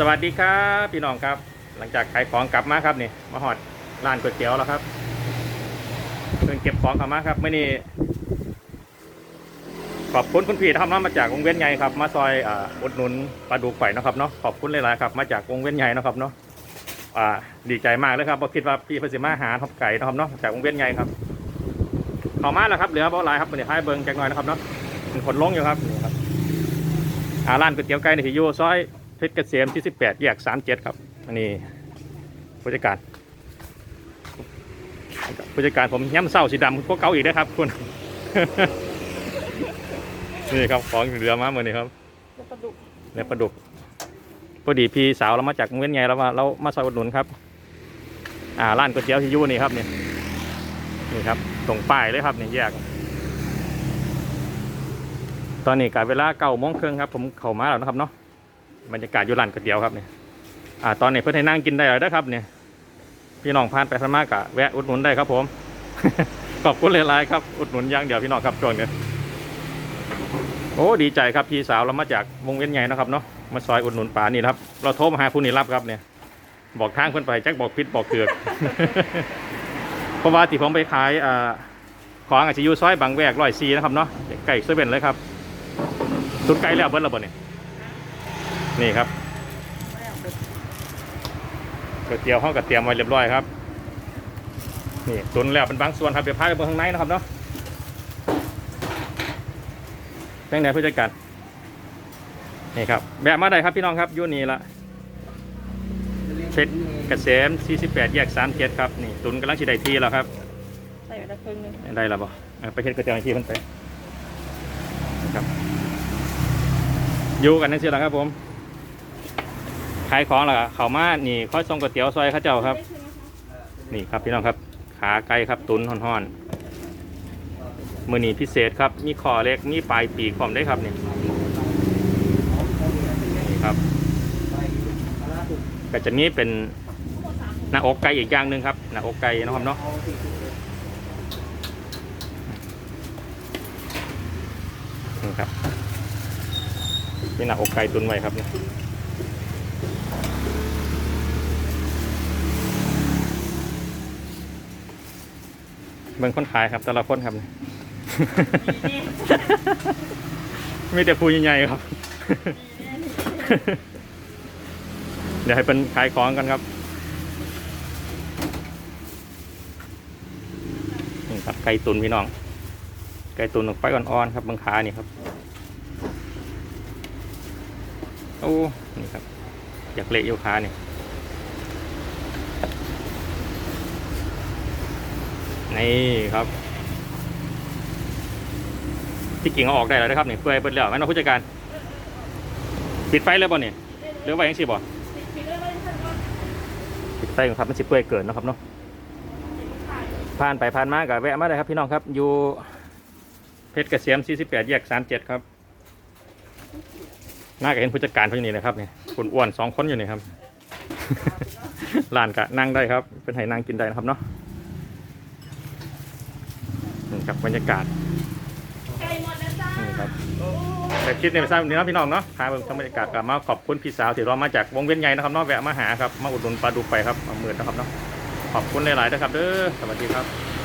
สวัสดีครับพี่น้องครับ หลังจากขายของกลับมาครับนี่มาหอดร้านก๋วยเตี๋ยวแล้วครับเพิ่งเก็บของกลับมาครับเมื่อนี้ขอบคุณคุณพี่นะครับเนาะมาจากวงเวียนใหญ่ครับ มาซอยอุดหนุนปลาดุกไฟนะครับเนาะขอบคุณหลายๆครับ มาจากวงเวียนใหญ่นะครับเนาะอ่าดีใจมากเลยครับเพราคิดว่าพี่พนสิมาหาท็อปไก่นะครับเนาะจากวงเวียนใหญ่ครับเข้ามาแล้วครับเหลือบ่หลายครับเดี๋ยวให้เบิ้งแจกหน่อยนะครับเนาะเป็นคนลงอยู่ครับนี่ครับอ่าร้านก๋วยเตี๋ยวไก่ในที่อยู่ซอย เพชรเกษมที่ 18 แยก 37 ครับอันนี้ผู้จัดการผู้จัดการผมย้ำเศร้าสีดำพวกเก่าอีกนะครับคุณนี่ครับของเหลือมาเมื่อนี้ครับปลาดุกเนื้อปลาดุกพอดีพี่สาวเรามาจากเวียนไงแล้วมาเรามาซอยอุดหนุนครับ อ่าร้านก๋วยเตี๋ยวที่อยูนี่ครับนี่นี่ครับตรงป้ายเลยครับนี่แยก ตอนนี้กาเวลาเก้าโมงครึ่งครับ ผมเข้ามาแล้วนะครับเนาะ บรรยากาศอยู่ร้านก๋วยเตี๋ยวครับเนี่ยอ่าตอนนี้เพื่อนให้นั่งกินได้แล้วนะครับเนี่ยพี่น้องผ่านไปผ่านมากะแวะอุดหนุนได้ครับ ผมขอบคุณหลายๆครับอุดหนุนย่างเดียวพี่น้องครับช่วงนี้โอ้ดีใจครับพี่สาวเรามาจากวงเวียนใหญ่นะครับเนาะมาซอยอุดหนุนป่านี่ครับ เราโทรมาหาผู้นี้รับครับเนี่ย บอกทางเพื่อนไปแจ็คบอกพิษบอกเถือกเพราะว่าที่ผมไปขายอ่าของอาชียูซอยบางแวกร้อยซีนะครับเนาะไก่เซเว่นเลยครับตุนไก่แล้วเบิ้ลระเบิดเนี่ย นี่ครับก๋วยเตี๋ยวห้องกระเตรียมไว้เรียบร้อยครับนี่ตุนแล้วเป็นบางส่วนครับเดี๋ยวพาไปเบิ่งข้างในนะครับเนาะแป้งไหนผู้จัดการนี่ครับแบบมาได้ครับพี่น้องครับอยุ่นี่ละเพชรเกษม48 แยก 37 ครับนี่ตุนกำลังชิได้ที่แล้วครับใส่ไปละครึ่งหนึงได้แล้วบ่เอาไปเฮ็ดก๋วยเตี๋ยวให้ที่เพิ่นไปนะครับอยู่กันนั่นสิล่ะครับผม ขายของล่ะเขามานี่ค่อยส่งก๋วยเตี๋ยวซอยข้าเจ้าครับ นี่ครับพี่น้องครับ ขาไก่ครับตุนห่อนๆมือนี้พิเศษครับ มีคอเล็กมีปลายปีกพร้อมได้ครับนี่นี่ครับ ก็จะมีเป็นหน้าอกไก่อีกอย่างหนึ่งครับหน้าอกไก่นะครับเนาะนี่ครับนี่หน้าอกไก่ตุนไว้ครับเนี่ย เบิ่งคนขายครับ แต่ละคนครับ มีแต่ผู้ใหญ่ๆครับ เดี๋ยวให้เป็นขายของกันครับนี่ครับไก่ตุนพี่น้อง ไก่ตุนลงไปอ่อนๆครับบางขานี่ครับโอ้นี่ครับ อยากเละอยู่ขานี่ นี่ครับที่กิ่งเอาออกได้แล้วนะครับนี่เปื่อยเปิดแล้วแม่นว่าผู้จัดการปิดไฟเลยบ่เนี่ยหรือว่ายังสิบ่ปิดไฟก่อนครับมันสิเปื่อยเกินนะครับเนาะผ่านไปผ่านมากับแวะมาเลยครับพี่น้องครับ อยู่เพชรเกษม48แยก37ครับน่าจะเห็นผู้จัดการเขาอยู่นี่นะครับเนี่ยคุณอ้วนสองคนอยู่นี่ครับร้านกะนั่งได้ครับเป็นให้นั่งกินได้นะครับเนาะนี่ครั บรรยากาศไก่หมดแล้วจ้านี่ครับแต่คลิปในภาษานี้นะพี่น้องเนาะพาไปชมบรรยากาศกลับมาขอบคุณพี่สาวที่รอมาจากวงเวียนใหญ่นะครับเนาะแวะมาหาครับมาอุดหนุนปลาดุกไปครับมาเมือนนะครับเนาะขอบคุณหลายๆนะครับเด้อสวัสดีครับ